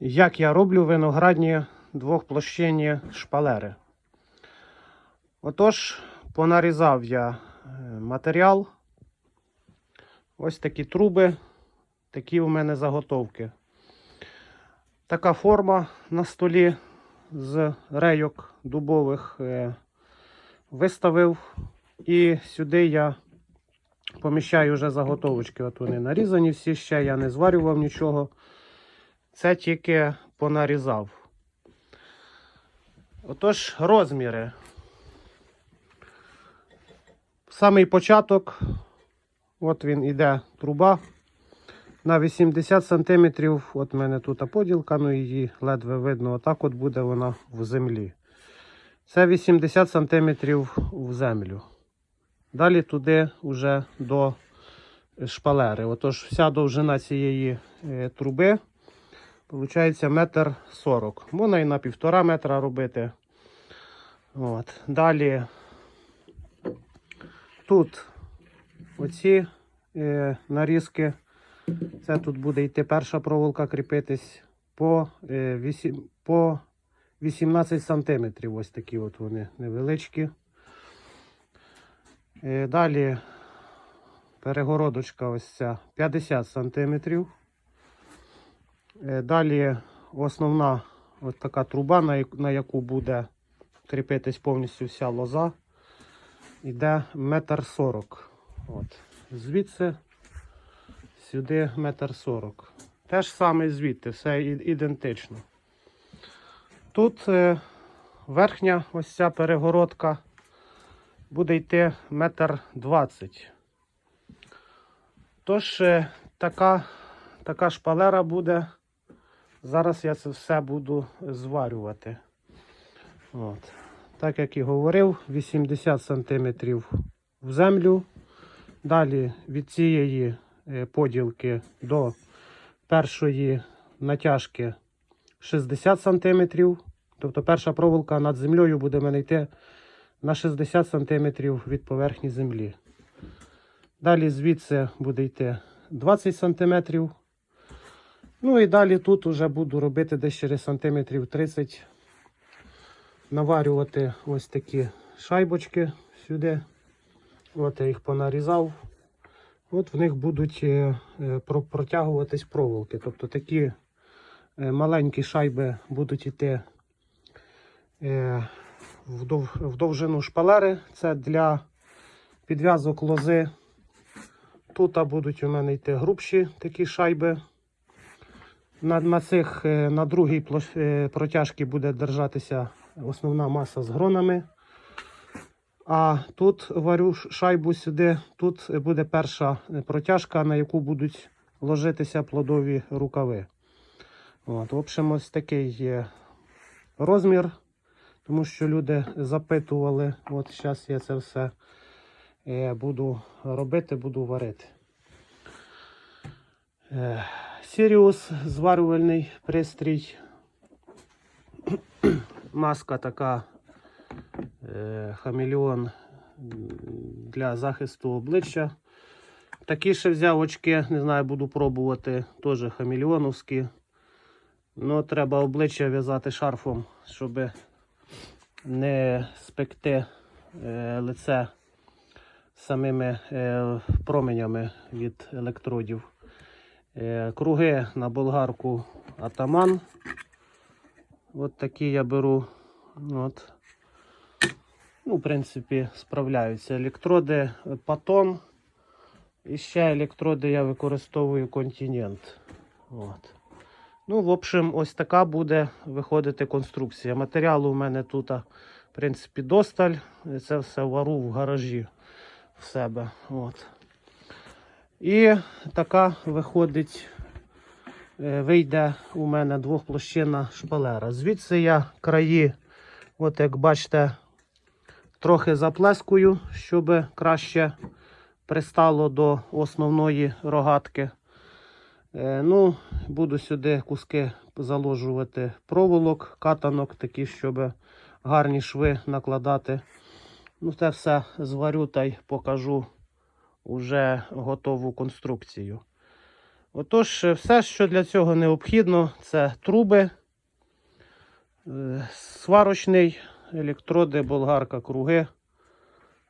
Як я роблю виноградні двохплощинні шпалери. Отож, понарізав я е, матеріал. Ось такі труби, такі у мене заготовки. Така форма на столі з рейок дубових е, виставив. І сюди я поміщаю вже заготовочки. От вони нарізані всі ще, я не зварював нічого. Це тільки понарізав. Отож, розміри. Самий початок, от він іде труба. На 80 см, от в мене тут поділка, ну її ледве видно, отак от буде вона в землі. Це 80 см в землю. Далі туди вже до шпалери. Отож, вся довжина цієї е, труби виходить метр сорок. Можна і на півтора метра робити. От. Далі тут оці е, нарізки. Це тут буде йти перша проволока кріпитись по, е, 8, по 18 сантиметрів. Ось такі от вони невеличкі. Е, Далі перегородочка ось ця 50 сантиметрів. Е, Далі основна от така труба, на яку буде кріпитись повністю вся лоза. Йде метр сорок. Звідси сюди метр сорок. Те ж саме звідти, все ідентично. Тут е, верхня ось ця перегородка буде йти метр двадцять. Тож е, така, така шпалера буде. Зараз я це все буду зварювати. От. Так як і говорив, 80 см в землю. Далі від цієї е, поділки до першої натяжки 60 см. Тобто перша проволока над землею буде мене йти на 60 см від поверхні землі. Далі звідси буде йти 20 см. Ну і далі тут вже буду робити десь через сантиметрів 30 наварювати ось такі шайбочки сюди. От я їх понарізав. От в них будуть е, е, про- протягуватись проволоки. Тобто такі е, маленькі шайби будуть йти в довжину шпалери. Це для підв'язок лози. Тут будуть у мене йти грубші такі шайби. На, на цих е, на другій е, протяжці буде держатися основна маса з гронами. А тут варю шайбу сюди. Тут буде перша е, протяжка, на яку будуть ложитися плодові рукави. От, в общем, ось такий є розмір, тому що люди запитували. От зараз я це все буду робити, буду варити. Сіріус зварювальний пристрій. Маска така е, хамелеон для захисту обличчя. Такі ще взяв очки, не знаю, буду пробувати. Теж хамелеоновські. Ну, треба обличчя в'язати шарфом, щоб не спекти е, лице самими е, променями від електродів. Е, Круги на болгарку атаман. От такі я беру. От. Ну, в принципі, справляються. Електроди е, патон. І ще електроди я використовую континент. От. Ну, в общем, ось така буде виходити конструкція. Матеріалу у мене тут, в принципі, досталь. Це все вару в гаражі в себе. От. І така виходить, е, вийде у мене двохплощинна шпалера. Звідси я краї, от як бачите, трохи заплескую, щоб краще пристало до основної рогатки. Е, Ну, буду сюди куски заложувати проволок, катанок, такі, щоб гарні шви накладати. Ну, це все зварю та й покажу уже готову конструкцію. Отож, все, що для цього необхідно, це труби, е, сварочний, електроди, болгарка, круги.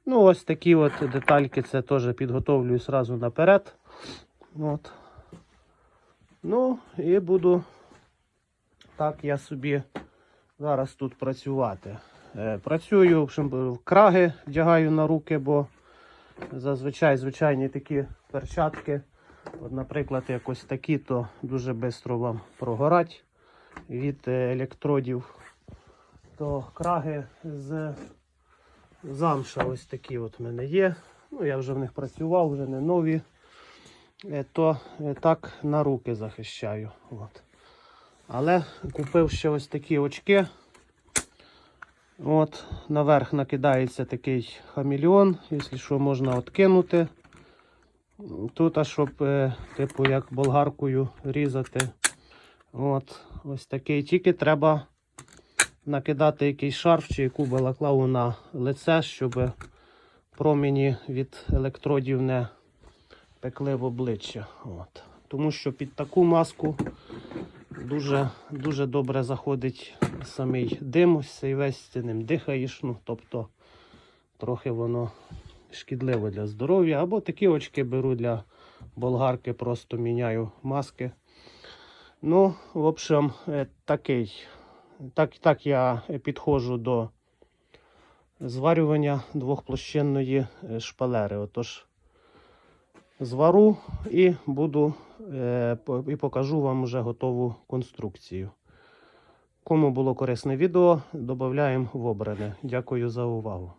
Ну, ось такі от детальки, це теж підготовлюю сразу наперед. От. Ну, і буду так я собі зараз тут працювати. Е, Працюю, в краги вдягаю на руки, бо зазвичай звичайні такі перчатки. От, наприклад, якось такі, то дуже швидко вам прогорать від е, електродів. То краги з замша ось такі от в мене є. Ну, я вже в них працював, вже не нові. Е, То е, так на руки захищаю. От. Але купив ще ось такі очки. От, наверх накидається такий хамелеон, якщо що, можна откинути. Тут, а щоб, е, типу, як болгаркою різати. От, ось такий. Тільки треба накидати якийсь шарф чи яку балаклаву на лице, щоб промені від електродів не пекли в обличчя. От. Тому що під таку маску дуже, дуже добре заходить самий дим, ось цей весь ти ним дихаєш. Ну, тобто трохи воно шкідливо для здоров'я. Або такі очки беру для болгарки, просто міняю маски. Ну, в общем, е, такий. Так, так я підходжу до зварювання двохплощинної е, шпалери. Отож, звару і буду е, і покажу вам вже готову конструкцію. Кому було корисне відео, додаємо в обране. Дякую за увагу.